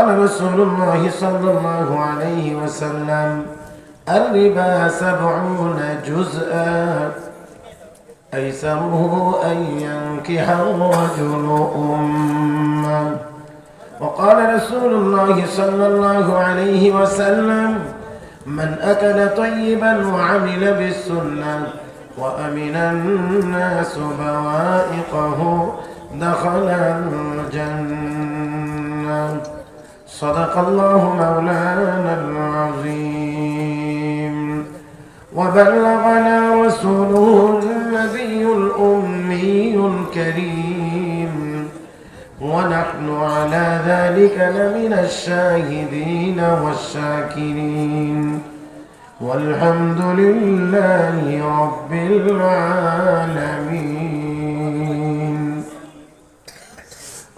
قال رسول الله صلى الله عليه وسلم الربا سبعون جزءا أيسره أن ينكح الرجل أمه. وقال رسول الله صلى الله عليه وسلم من أكل طيبا وعمل بالسنة وأمن الناس بوائقه دخل الجنة. صدق الله مولانا العظيم. وبلغنا رسوله النبي الأمي الكريم. ونحن على ذلك لمن الشاهدين والشاكرين. والحمد لله رب العالمين.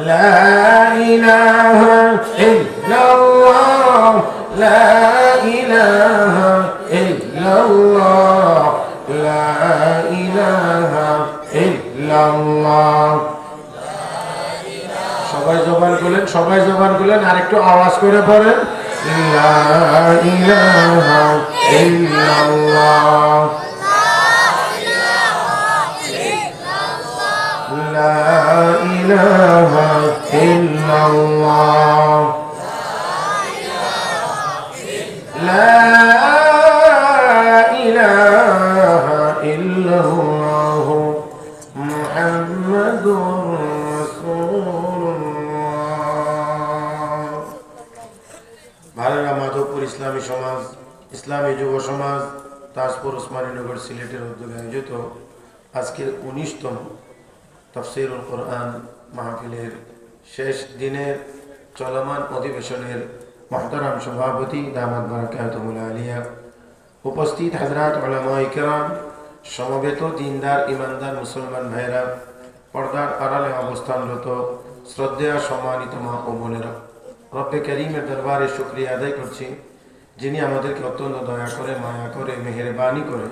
لا إله إلا الله لا إله إلا الله لا إله إلا الله সবাই জবান করলেন সবাই জবান করলেন আর একটু আওয়াজ করে পড়েন লা ইলাহা ইল্লাল্লাহ لا إله إلا الله لا إله إلا الله محمد رسول الله ভারেরা মাধবপুর ইসলামী সমাজ ইসলামী যুব সমাজ তাজপুর ওসমানীনগর সিলেটের উদ্যোগে আয়োজিত আজকের উনিশতম তফসিরুল কোরআন মাহফিলের শেষ দিনের চলমান অধিবেশনের মহতারাম সভাপতি দামাদ বারাকাতুল আলিয়া, উপস্থিত হাজরাত আলামাইকেরাম সমবেত দিনদার ইমানদার মুসলমান ভাইরা পর্দার আড়ালে অবস্থানরত শ্রদ্ধেয় সম্মানিত মা ও বোনেরা। রব্বে করিমের দরবারে শুক্রিয়া আদায় করছি, যিনি আমাদেরকে অত্যন্ত দয়া করে, মায়া করে, মেহরবানি করে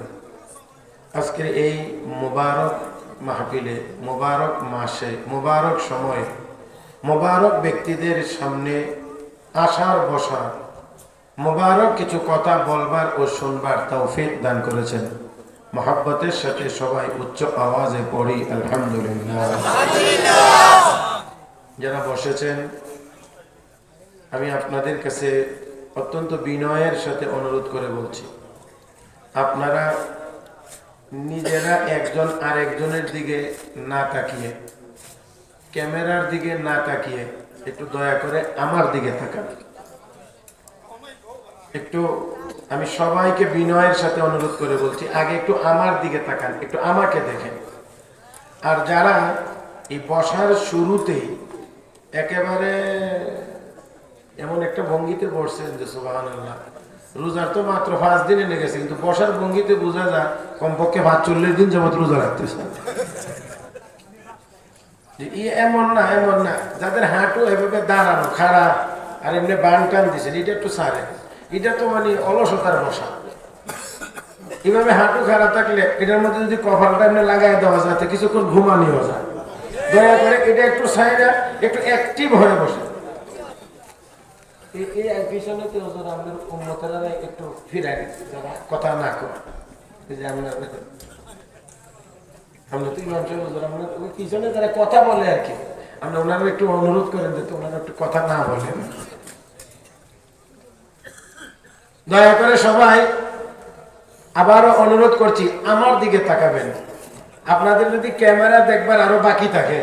আজকের এই মোবারক মাহফিলে মোবারক মাসে, মোবারক সময়ে মোবারক ব্যক্তিদের সামনে আসার বসার মোবারক কিছু কথা বলবার ও শুনবার তৌফিক দান করেছেন। মহাব্বতের সাথে সবাই উচ্চ আওয়াজে পড়ি, আলহামদুলিল্লাহ। যারা বসেছেন, আমি আপনাদের কাছে অত্যন্ত বিনয়ের সাথে অনুরোধ করে বলছি, আপনারা নিজেরা একজন আরেকজনের দিকে না তাকিয়ে, ক্যামেরার দিকে না তাকিয়ে একটু দয়া করে আমার দিকে তাকান। একটু আমি সবাইকে বিনয়ের সাথে অনুরোধ করে বলছি, আগে একটু আমার দিকে তাকান, একটু আমাকে দেখেন। আর যারা এই বসার শুরুতেই একেবারে এমন একটা ভঙ্গিতে বসছেন যে সুবাহ রোজার তো মাত্র পাঁচ দিনে লেগেছে, কিন্তু বসার ভঙ্গিতে বোঝা যায় কমপক্ষে চল্লিশ দিন যাবত রোজা রাখতেছে। এমন না এমন না, যাদের হাঁটু এভাবে দাঁড়ানো খারাপ আর এমনি বান টান দিচ্ছেন এটা একটু সারে। এটা তো মানে অলসতার বসা এভাবে হাঁটু খারাপ থাকলে এটার মধ্যে যদি কভারটা এমনি লাগাই দেওয়া যায় কিছুক্ষণ ঘুমানিও যায়। দয়া করে এটা একটু সাইডা একটু অ্যাক্টিভ হয়ে বসে। অনুরোধ করেন যে ওনারা একটু কথা না বলেন। দয়া করে সবাই আবারও অনুরোধ করছি, আমার দিকে তাকাবেন। আপনাদের যদি ক্যামেরা দেখবার আরও বাকি থাকে,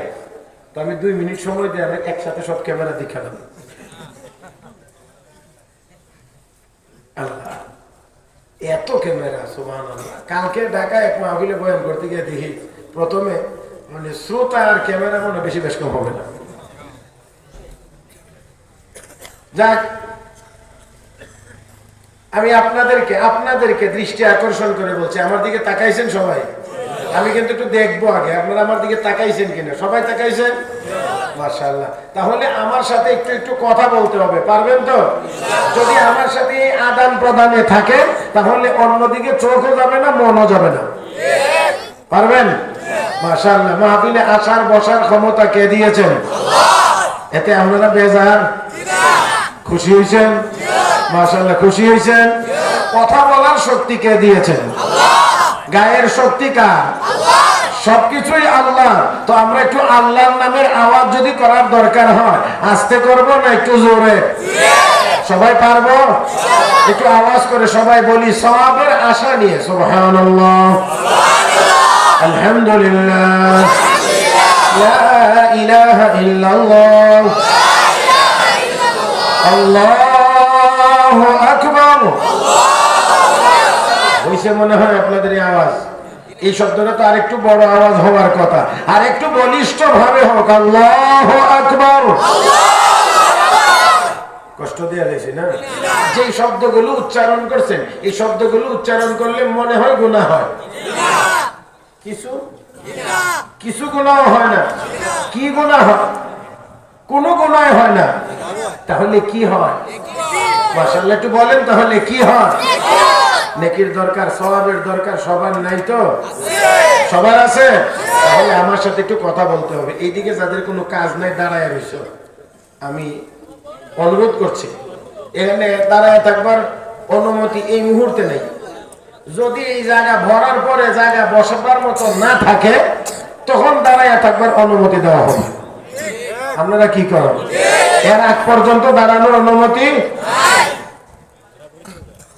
তো আমি দুই মিনিট সময় দিয়ে আমি একসাথে সব ক্যামেরা দেখালাম। এত ক্যামেরা আল্লাহ কালকে ঢাকা এক মাহফিলে বয়ান করতে গিয়ে দেখি, প্রথমে মানে শ্রোতা আর ক্যামেরা মনে বেশি বেশ কম হবে না। যাক, আমি আপনাদেরকে আপনাদেরকে দৃষ্টি আকর্ষণ করে বলছি, আমার দিকে তাকাইছেন সবাই? আমি কিন্তু একটু দেখব আগে। আপনারা আমার দিকে তাকাইছেন কিনা? সবাই তাকাইছেন? মাশাআল্লাহ। তাহলে আমার সাথে একটু একটু কথা বলতে হবে, পারবেন তো? যদি আমার সাথে আদান প্রদানে থাকে, তাহলে অন্যদিকে চোখও যাবে না, মনও যাবে না। পারবেন? মাশাআল্লাহ। মাহফিলে আসার, বসার ক্ষমতা কে দিয়েছেন? এতে আপনারা বেজার? খুশি হয়েছেন মাশাআল্লাহ, খুশি হয়েছেন কথা বলার শক্তি কে দিয়েছেন? গায়ের শক্তি কার? সবকিছুই আল্লাহ। তো আমরা একটু আল্লাহর নামের আওয়াজ যদি করার দরকার হয়, আস্তে করব না একটু জোরে? সবাই পারব? একটু আওয়াজ করে সবাই বলি, সওয়াবের আশা নিয়ে, সুবহানাল্লাহ। আলহামদুলিল্লাহ। আল্লাহু আকবার। হইছে মনে হয় আপনাদের এই আওয়াজ। এই শব্দটা তো আরেকটু বড় আওয়াজ হওয়ার কথা। আর একটু বলিষ্ঠ ভাবে হোক, আল্লাহ আকবর। কষ্ট দেওয়া গেছে না? যে শব্দগুলো উচ্চারণ করছেন, এই শব্দগুলো উচ্চারণ করলে মনে হয় গুণা হয়। কিছু? কিছু গুণাও হয় না। কি গুণা হয় কোনো গুণায় হয় না। তাহলে কি হয়? মাসাল্লাহ একটু বলেন, তাহলে কি হয়? নেকির দরকার সবাবের দরকার সবার নাই তো? সবার আছে? তাহলে আমার সাথে একটু কথা বলতে হবে। এইদিকে যাদের কোনো কাজ নাই দাঁড়ায় রয়েছে আমি অনুরোধ করছি এখানে দাঁড়ায় থাকবার অনুমতি এই মুহূর্তে নেই। যদি এই জায়গা ভরার পরে জায়গা বসাবার মতো না থাকে তখন দাঁড়ায় থাকবার অনুমতি দেওয়া হবে। আপনারা কি করেন? এর আগ পর্যন্ত দাঁড়ানোর অনুমতি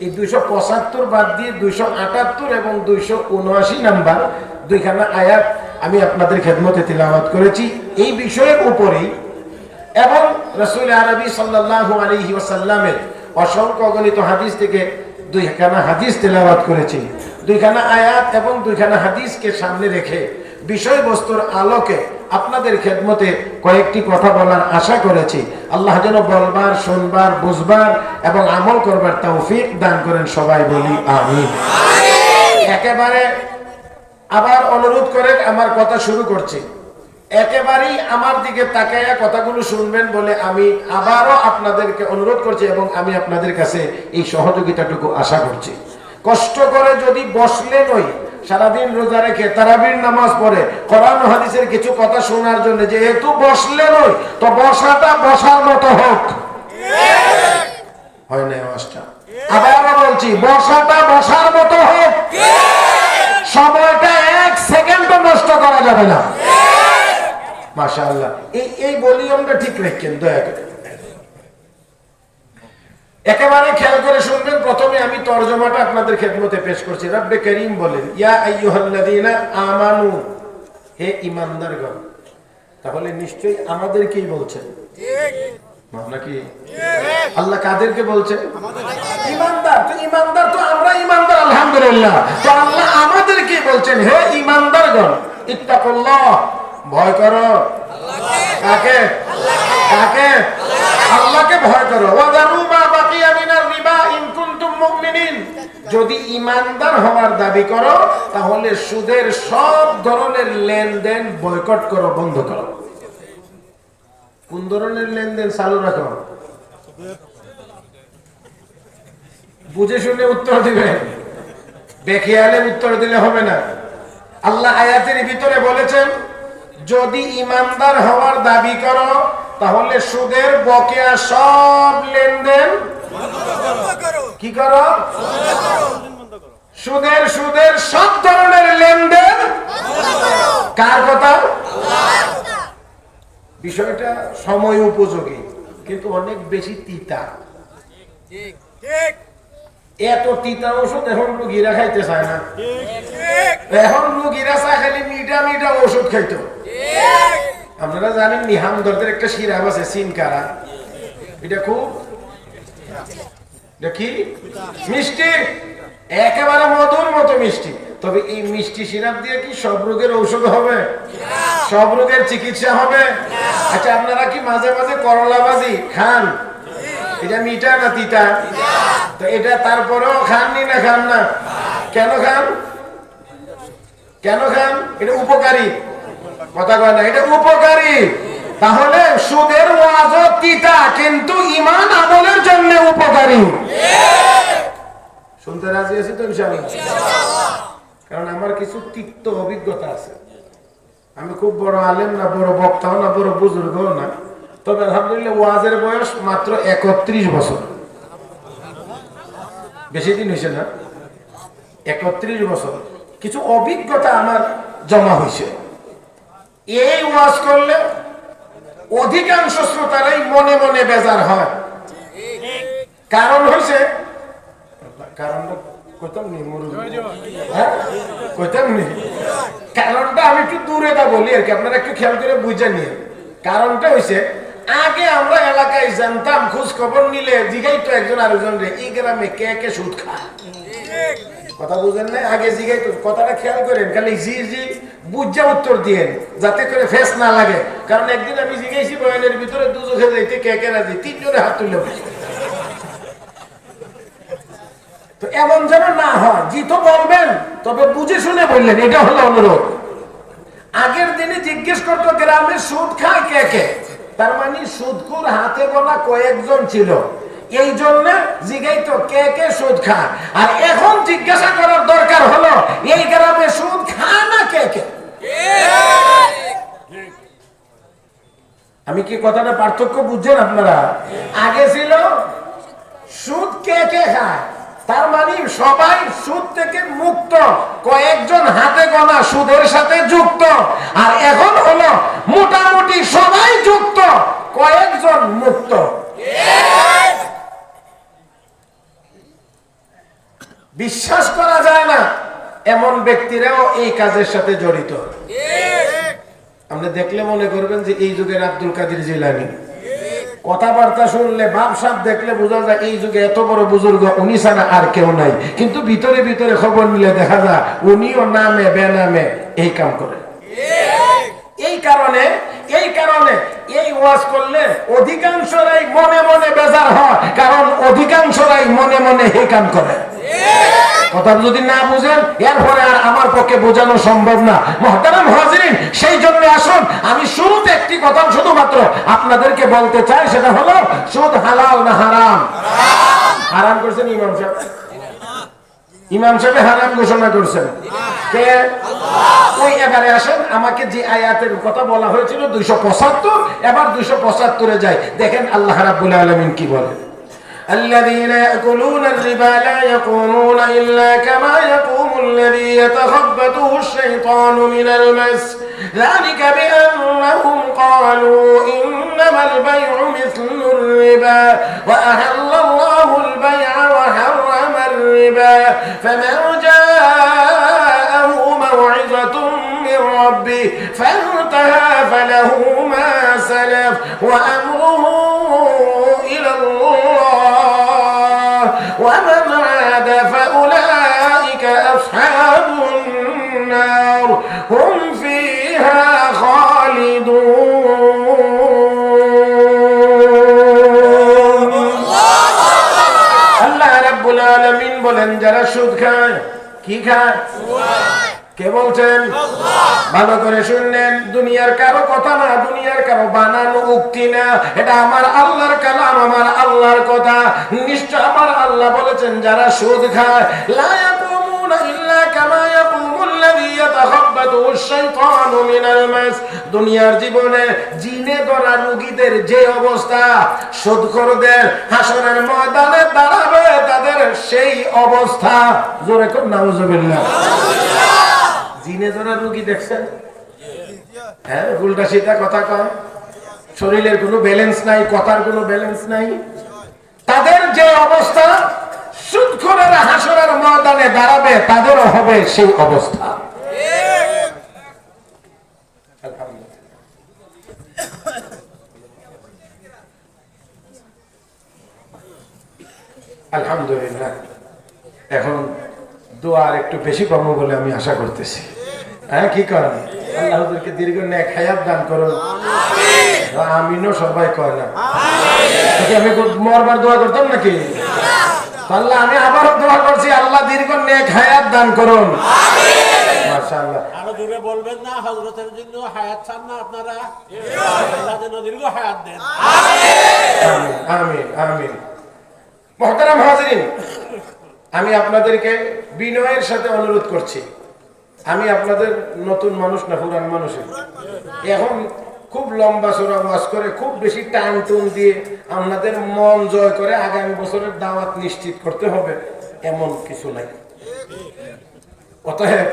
এই দুইশো পঁচাত্তর বাদ দিয়ে দুইশো আটাত্তর এবং দুইশো উনআশি নাম্বার দুইখানা আয়াত আমি আপনাদের খেদমতে তিলাবাত করেছি। এই বিষয়ের উপরেই এবং রসুল আরবি সাল্লাহ আলহি ওসাল্লামের অসংখ্য অগণিত হাদিস থেকে দুইখানা হাদিস তেলাওয়াত করেছি। দুইখানা আয়াত এবং দুইখানা হাদিসকে সামনে রেখে বিষয়বস্তুর আলোকে আপনাদের খেদমতে কয়েকটি কথা বলার আশা করেছি। আল্লাহ যেন বলবার শুনবার বুঝবার এবং আমল করবার তৌফিক দান করেন সবাই বলি আমিন। একেবারে আবার অনুরোধ করে আমার কথা শুরু করছি। একেবারেই আমার দিকে তাকাইয়া কথাগুলো শুনবেন বলে আমি আবারও আপনাদেরকে অনুরোধ করছি এবং আমি আপনাদের কাছে এই সহযোগিতাটুকু আশা করছি। কষ্ট করে যদি বসলে নই সারাদিন রোজা রেখে তারাবির নামাজ পড়ে, কোরআন হাদিসের কিছু কথা শোনার জন্য যেহেতু বসলে নই, তো বসাটা বসার মতো হোক। হয় না আওয়াজটা? আবার বলছি, বসাটা বসার মতো হোক। সময়টা এক সেকেন্ডও নষ্ট করা যাবে না। মাশাআল্লাহ। এই এই ভলিউমটা ঠিক রাখেন, দয়া করে। একেবারে খেয়াল করে শুনবেন, প্রথমে আমি তর্জমাটা আপনাদের খেদমতে পেশ করছি। রব্বে করিম বলেন আমানু হে তাহলে নিশ্চয়ই আমাদেরকেই বলছেন। ভয় কাকে? আল্লাহকে ভয় করো। যদি ইমানদার হওয়ার দাবি করো, তাহলে সুদের সব ধরনের লেনদেন বয়কট করো, বন্ধ করো। কোন ধরনের লেনদেন চালু রাখো? বুঝে শুনে উত্তর দিবেন বেখেয়ালে উত্তর দিলে হবে না। আল্লাহ আয়াতের ভিতরে বলেছেন, যদি ইমানদার হওয়ার দাবি করো, তাহলে সুদের বকেয়া সব লেনদেন কি করো? সুদের সুদের সব ধরনের লেনদেন কার কথা? বিষয়টা সময় উপযোগী, কিন্তু অনেক বেশি তিতা। এত তিতা ওষুধ এখন রুগীরা খাইতে চায় না। এখন রুগীরা চায় খালি মিঠা মিঠা ওষুধ খাইতো। আপনারা জানেন নি হামদর্দের একটা সিরাপ আছে, সিনকারা। এটা খুব এটা মিষ্টি? একেবারে মধুর মতো মিষ্টি। তবে এই মিষ্টি সিরাপ দিয়ে কি সব রোগের ঔষধ হবে? সব রোগের চিকিৎসা হবে? আচ্ছা আপনারা কি মাঝে মাঝে খান? এটা মিঠা না তিতা? তো এটা তারপরেও খাননি না খান না? কেন খান? কেন খান? এটা উপকারী। কথা কয় না, এটা উপকারী। তাহলে সুদের ওয়াজ তিতা, কিন্তু ইমান আমলের জন্য উপকারী। শুনতে রাজি আছি তো কারণ আমার কিছু তিক্ত অভিজ্ঞতা আছে। আমি খুব বড় আলেম না, বড় বক্তাও না, বড় বুজুর্গও না। তবে আলহামদুলিল্লাহ ওয়াজের বয়স মাত্র একত্রিশ বছর। বেশি দিন হয়েছে না? একত্রিশ বছর। কিছু অভিজ্ঞতা আমার জমা হয়েছে। এই ওয়াজ করলে অধিকাংশ শ্রোতারাই মনে মনে বেজার হয়। কারণ হয়েছে কারণটা কইতাম নি হ্যাঁ? কইতাম নি? কারণটা আমি একটু দূরে দা বলি আর কি আপনারা একটু খেয়াল করে বুঝে নিয়ে। কারণটা আগে আমরা এলাকায় জানতাম খোঁজ খবর নিলে জিগাই তো একজন আরেকজন রে এই গ্রামে কে কে সুদ খায়? কথা বুঝেন না আগে কথাটা খেয়াল করেন খালি জি জি বুঝা উত্তর দিয়েন যাতে করে ফেস না লাগে। কারণ একদিন আমি জিগাইছি বয়ানের ভিতরে দুজনে যাইতে কে কে রাজি, তিনজনে হাত তুলে তো এমন যেন না হয়, জি তো বলবেন, তবে বুঝে শুনে বললেন, এটা হলো অনুরোধ। আগের দিনে জিজ্ঞেস করতো, গ্রামে সুদ খায় কে কে? তার মানে সুদকুর হাতে গোনা কয়েকজন ছিল। এই জন্য জিগাইতো কে কে সুদ খায়? আর এখন জিজ্ঞাসা করার দরকার হলো, এই গ্রামে সুদ খায় না কে কে? আমি কি কথাটা পার্থক্য বুঝছেন আপনারা? আগে ছিল সুদ কে কে খায়? তার মানে সবাই সুদ থেকে মুক্ত। কয়েকজন হাতে গোনা সুদের সাথে যুক্ত। আর এখন হলো মোটামুটি সবাই যুক্ত কয়েকজন মুক্ত। বিশ্বাস করা যায় না। এমন ব্যক্তিরাও এই কাজের সাথে জড়িত। আপনি দেখলে মনে করবেন যে এই যুগের আব্দুল কাদের জিলানি। কথাবার্তা শুনলে বাপ সাপ দেখলে বোঝা যায় এই যুগে এত বড় বুজুর্গ উনি ছাড়া আর কেউ নাই। কিন্তু ভিতরে ভিতরে খবর নিলে দেখা যায় উনিও নামে বেনামে এই কাম করে। এই কারণে এই কারণে এই ওয়াজ করলে অধিকাংশরাই মনে মনে বেজার হয় কারণ অধিকাংশরাই মনে মনে এই কাম করে। কথা যদি না বুঝেন, এরপরে আর আমার পক্ষে বোঝানো সম্ভব না। মহতারাম হাজিরিন, সেই জন্য আসুন, আমি শুরুতে একটি কথা শুধুমাত্র আপনাদেরকে বলতে চাই, সেটা হলো, সুদ হালাল না হারাম? হারাম করছেন ইমাম সাহেব? ইমাম সাহেব হারাম ঘোষণা করছেন। কে? ওই এবারে আসেন, আমাকে যে আয়াতের কথা বলা হয়েছিল দুইশো পঁচাত্তর, এবার দুইশো পঁচাত্তরে যায় দেখেন আল্লাহ রাবুল আলমিন কি বলেন الذين يأكلون الربا لا يقومون إلا كما يقوم الذي يتخبطه الشيطان من المس. ذلك بأنهم قالوا إنما البيع مثل الربا وأهل الله البيع وحرم الربا. فمن جاءه موعظة من ربه فانتهى فله ما سلف وأمره সুদ খায় কি খায় কে বলছেন? ভালো করে শুনলেন দুনিয়ার কারও কথা না দুনিয়ার কারও বানানো উক্তি না। এটা আমার আল্লাহর কালাম আমার আল্লাহর কথা। নিশ্চয় আমার আল্লাহ বলেছেন যারা সুদ খায় লাযী দুনিয়ার জীবনে জিনে রোগীদের যে অবস্থা ময়দানে দাঁড়াবে তাদের সেই অবস্থা। জোরে কোন জিনে রোগী দেখছেন? হ্যাঁ উল্টা সিধা কথা কয়। শরীরের কোনো ব্যালেন্স নাই, কথার কোনো ব্যালেন্স নাই। তাদের যে অবস্থা সুদখোরেরা হাসরের ময়দানে দাঁড়াবে, তাদেরও হবে সেই অবস্থা। আলহামদুলিল্লাহ। এখন দোয়ার একটু বেশি পাবো বলে আমি আশা করতেছি। হ্যাঁ কি করেন আল্লাহ ওদেরকে দীর্ঘ ন্যাক হায়াত দান করুন। আমিনও সবাই কয় না। আমি খুব মরবার দোয়া করতাম নাকি? আল্লাহ। আমি আবারও দোয়া করছি আল্লাহ দীর্ঘ নেক হায়াত দান করুন। মাশাআল্লাহ। আরও দূরে বলবেন না হজরতের জন্য হায়াত চান না আপনারা? আল্লাহ যেন দীর্ঘ হায়াত দেন। আমিন। আমিন আমিন। মহতারাম হাজরিন, আমি আপনাদেরকে বিনয়ের সাথে অনুরোধ করছি। আমি আপনাদের নতুন মানুষ না, পুরান মানুষের। এখন খুব লম্বা চোরা ওয়াজ করে, খুব বেশি টান টুন দিয়ে আপনাদের মন জয় করে আগামী বছরের দাওয়াত নিশ্চিত করতে হবে, এমন কিছু নাই। অতএব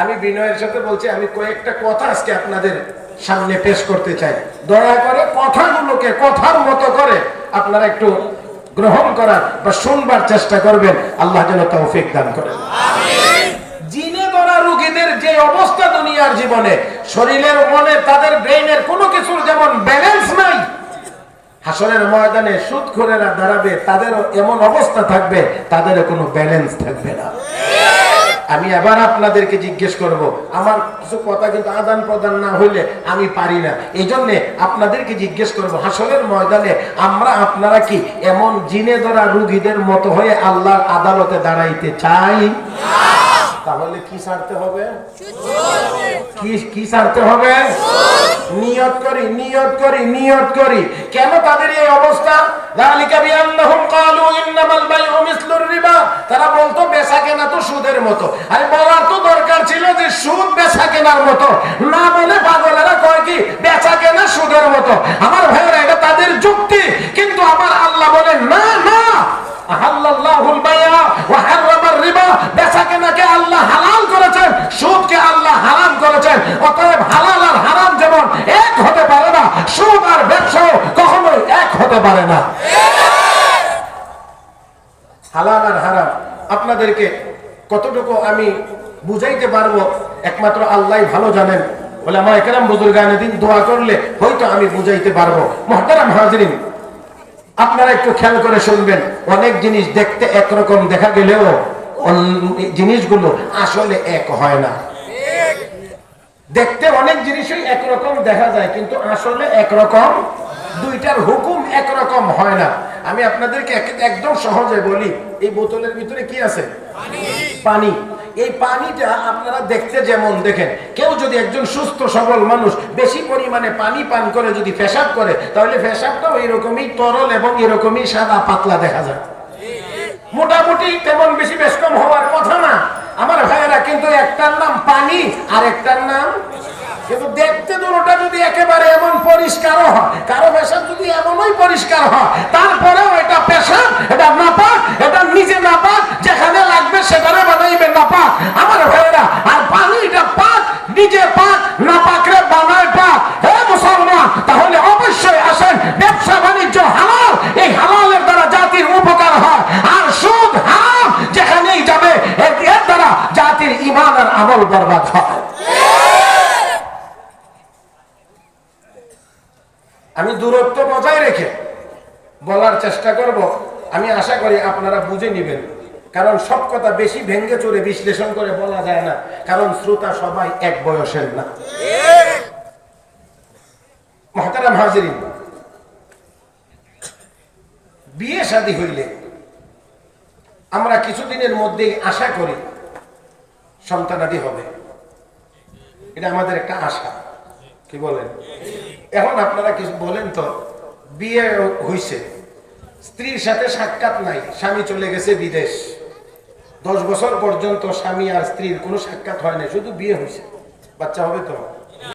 আমি বিনয়ের সাথে বলছি, আমি কয়েকটা কথা আজকে আপনাদের সামনে পেশ করতে চাই। দয়া করে কথাগুলোকে, কথার মতো করে আপনারা একটু গ্রহণ করার বা শুনবার চেষ্টা করবেন আল্লাহ যেন তৌফিক দান করেন জিনে ধরা রোগীদের যে অবস্থা দুনিয়ার জীবনে শরীরের মনে তাদের ব্রেইনের কোনো কিছুর যেমন ব্যালেন্স নাই ময়দানে সুদ খোরেরা দাঁড়াবে তাদেরও এমন অবস্থা থাকবে তাদেরও কোনো ব্যালেন্স থাকবে না। আমি আবার আপনাদেরকে জিজ্ঞেস করব, আমার কিছু কথা কিন্তু আদান প্রদান না হইলে আমি পারি না। এই জন্যে আপনাদেরকে জিজ্ঞেস করব হাসলের ময়দানে আমরা আপনারা কি এমন জিনে ধরা রুগীদের মতো হয়ে আল্লাহর আদালতে দাঁড়াইতে চাই? তাহলে কি ছাড়তে হবে? কি কি ছাড়তে হবে? নিয়ত করি নিয়ত করি নিয়ত করি। কেন তাদের এই অবস্থা? যালিকা বিআন্নাহুম ক্বালু ইন্নামাল বাইউ মিসলুর রিবা। তারা বলতো বেচা কেনা তো সুদের মতো। আর বলার তো দরকার ছিল যে সুদ বেচা কেনার মতো। না বলে পাগলেরা কয় কি বেচা কেনা সুদের মতো আমার ভাইয়েরা এটা তাদের যুক্তি কিন্তু আমার আল্লাহ বলে না না আহাল্লাল্লাহুল বাইয়া ওয়া হারামার রিবা বেচা কেনাকে আল্লাহ হালাল করেছেন সুদকে আল্লাহ হারাম করেছেন অতএব হালাল আর হারাম যেমন এক হতে পারে না সুদ আর ব্যবসাও কখনোই এক হতে পারে না। হালাল আর হারাম, আপনাদেরকে কতটুকু আমি বুঝাইতে পারব, একমাত্র আল্লাহ ভালো জানেন। বলে আমার একরাম বুজুর্গানে দিন দোয়া করলে হয়তো আমি বুঝাইতে পারব। মহতারাম হাজরিন, আপনারা একটু খেয়াল করে শুনবেন, অনেক জিনিস দেখতে একরকম দেখা গেলেও জিনিসগুলো আসলে এক হয় না। দেখতে অনেক জিনিসই একরকম দেখা যায়, কিন্তু আসলে একরকম দুইটার হুকুম একরকম হয় না। আমি আপনাদেরকে একদম সহজে বলি এই বোতলের ভিতরে কি আছে? পানি। এই পানিটা আপনারা দেখতে যেমন দেখেন কেউ যদি একজন সুস্থ সবল মানুষ বেশি পরিমাণে পানি পান করে যদি পেশাব করে তাহলে পেশাবটাও এরকমই তরল এবং এরকমই সাদা পাতলা দেখা যায়। মোটামুটি তেমন বেশি বেশ কম হওয়ার কথা না। আমার ভাইয়েরা কিন্তু একটার নাম পানি আর একটার নাম কিন্তু দেখতে দুটোটা যদি একেবারে এমন পরিষ্কার হয়, কারও পেশাব যদি এমনই পরিষ্কার হয়, তারপরেও এটা পেশাব, এটা নাপাক, এটা নিজে নাপাক, যেখানে লাগবে সেখানে বানাইবে নাপাক। আমার ভাইয়েরা আর পানিটা পাক, নিজে পাক, নাপাকরে বানায় পাক। হে মুসলমান, তাহলে অবশ্যই আসেন, ব্যবসা বাণিজ্য হালাল, এই হালালের দ্বারা জাতির উপকার হয়। আর সুদ হারাম, যেখানেই যাবে, এর দ্বারা জাতির ইমান আর আমল বরবাদ হয় আমি দূরত্ব বজায় রেখে বলার চেষ্টা করব। আমি আশা করি আপনারা বুঝে নেবেন। কারণ সব কথা বেশি ভেঙ্গে চড়ে বিশ্লেষণ করে বলা যায় না। কারণ শ্রোতা সবাই এক বয়সের না। মহতারাম বিয়ে শাদী হইলে আমরা কিছুদিনের মধ্যেই আশা করি সন্তানাদি হবে। এটা আমাদের একটা আশা। কি বলেন? এখন আপনারা কিছু বলেন তো, বিয়ে হইছে। স্ত্রীর সাথে সাক্ষাৎ নাই, স্বামী চলে গেছে বিদেশ। দশ বছর পর্যন্ত স্বামী আর স্ত্রীর কোনো সাক্ষাৎ হয় না শুধু বিয়ে হয়েছে, বাচ্চা হবে তো?